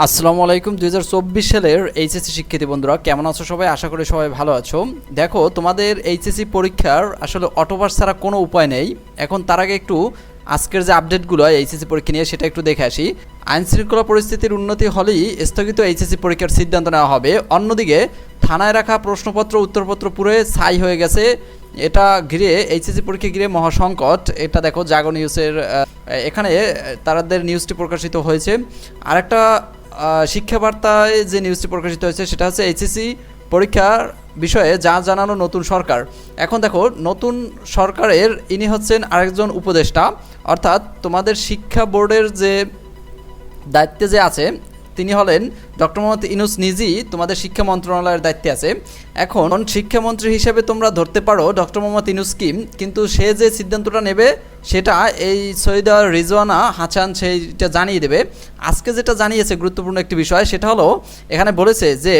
আসসালামু আলাইকুম দু হাজার চব্বিশ সালের এইচএসসি শিক্ষার্থী বন্ধুরা, কেমন আছো সবাই? আশা করি সবাই ভালো আছো। দেখো, তোমাদের এইচএসসি পরীক্ষার আসলে অটোপাস ছাড়া কোনো উপায় নেই। এখন তার আগে একটু আজকের যে আপডেটগুলো এইচএসসি পরীক্ষা নিয়ে, সেটা একটু দেখে আসি। আইন শৃঙ্খলা পরিস্থিতির উন্নতি হলেই স্থগিত এইচএসসি পরীক্ষার সিদ্ধান্ত নেওয়া হবে। অন্যদিকে, থানায় রাখা প্রশ্নপত্র, উত্তরপত্র পুরো ছাই হয়ে গেছে। এটা ঘিরে, এইচএসসি পরীক্ষা ঘিরে মহাসংকট। এটা দেখো, জাগো নিউজের এখানে তাদের নিউজটি প্রকাশিত হয়েছে। আরেকটা আহ, শিক্ষা বার্তায় যে নিউজটি প্রকাশিত হয়েছে সেটা হচ্ছে এইচএসি পরীক্ষার বিষয়ে যা জানানো নতুন সরকার। এখন দেখো নতুন সরকারের ইনি হচ্ছেন আরেকজন উপদেষ্টা। অর্থাৎ তোমাদের শিক্ষা বোর্ডের যে দায়িত্বে যে আছে তিনি হলেন ডক্টর মোহাম্মদ ইনুস নিজি, তোমাদের শিক্ষা মন্ত্রণালয়ের দায়িত্বে আছে। এখন শিক্ষামন্ত্রী হিসেবে তোমরা ধরতে পারো ডক্টর মোহাম্মদ ইনুস কিম কিন্তু সে যে সিদ্ধান্তটা নেবে, সেটা এই সৈয়দা রিজওয়ানা হাসান সেইটা জানিয়ে দেবে। আজকে যেটা জানিয়েছে গুরুত্বপূর্ণ একটি বিষয়, সেটা হলো, এখানে বলেছে যে,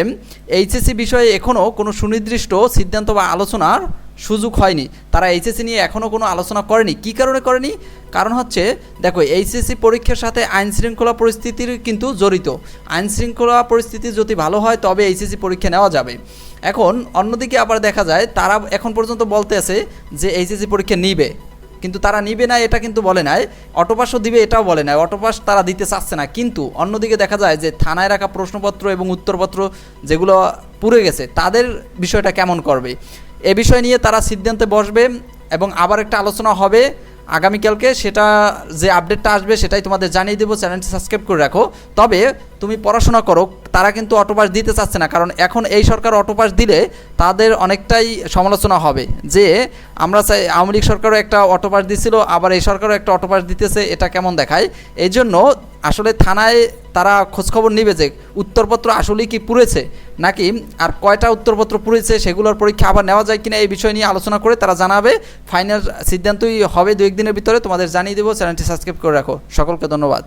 এইচএসসি বিষয়ে এখনও কোনো সুনির্দিষ্ট সিদ্ধান্ত বা আলোচনার সুযোগ হয়নি। তারা এইচএসসি নিয়ে এখনও কোনো আলোচনা করেনি। কী কারণে করেনি? কারণ হচ্ছে, দেখো এইচএসসি পরীক্ষার সাথে আইন শৃঙ্খলা পরিস্থিতির কিন্তু জড়িত। আইন শৃঙ্খলা পরিস্থিতি যদি ভালো হয়, তবে এইচএসসি পরীক্ষা নেওয়া যাবে। এখন অন্যদিকে আবার দেখা যায়, তারা এখন পর্যন্ত বলতে আছে যে এইচএসসি পরীক্ষা নিবে। কিন্তু তারা নিবে না, এটা কিন্তু বলে নাই। অটোপাসও দিবে, এটাও বলে নাই। অটোপাস তারা দিতে চাচ্ছে না। কিন্তু অন্যদিকে দেখা যায় যে থানায় রাখা প্রশ্নপত্র এবং উত্তরপত্র যেগুলো পুড়ে গেছে, তাদের বিষয়টা কেমন করবে? এ বিষয় নিয়ে তারা সিদ্ধান্তে বসবে এবং আবার একটা আলোচনা হবে আগামীকালকে। সেটা যে আপডেটটা আসবে সেটাই তোমাদের জানিয়ে দেবো। চ্যানেলটি সাবস্ক্রাইব করে রাখো। তবে তুমি পড়াশোনা করো, তারা কিন্তু অটোপাস দিতে চাচ্ছে না। কারণ এখন এই সরকার অটোপাস দিলে তাদের অনেকটাই সমালোচনা হবে যে, আমরা চাই আওয়ামী লীগ সরকারও একটা অটোপাস দিছিল, আবার এই সরকারও একটা অটোপাস দিতেছে, এটা কেমন দেখায়? এই জন্য আসলে থানায় তারা খোঁজখবর নিবে যে, উত্তরপত্র আসলেই কি পুড়েছে? নাকি আর কয়টা উত্তরপত্র পুড়েছে সেগুলোর পরীক্ষা আবার নেওয়া যায় কিনা এই বিষয় নিয়ে আলোচনা করে তারা জানাবে। ফাইনাল সিদ্ধান্তই হবে দু একদিনের ভিতরে। তোমাদের জানিয়ে দেবো, চ্যানেলটি সাবস্ক্রাইব করে রাখো। সকলকে ধন্যবাদ।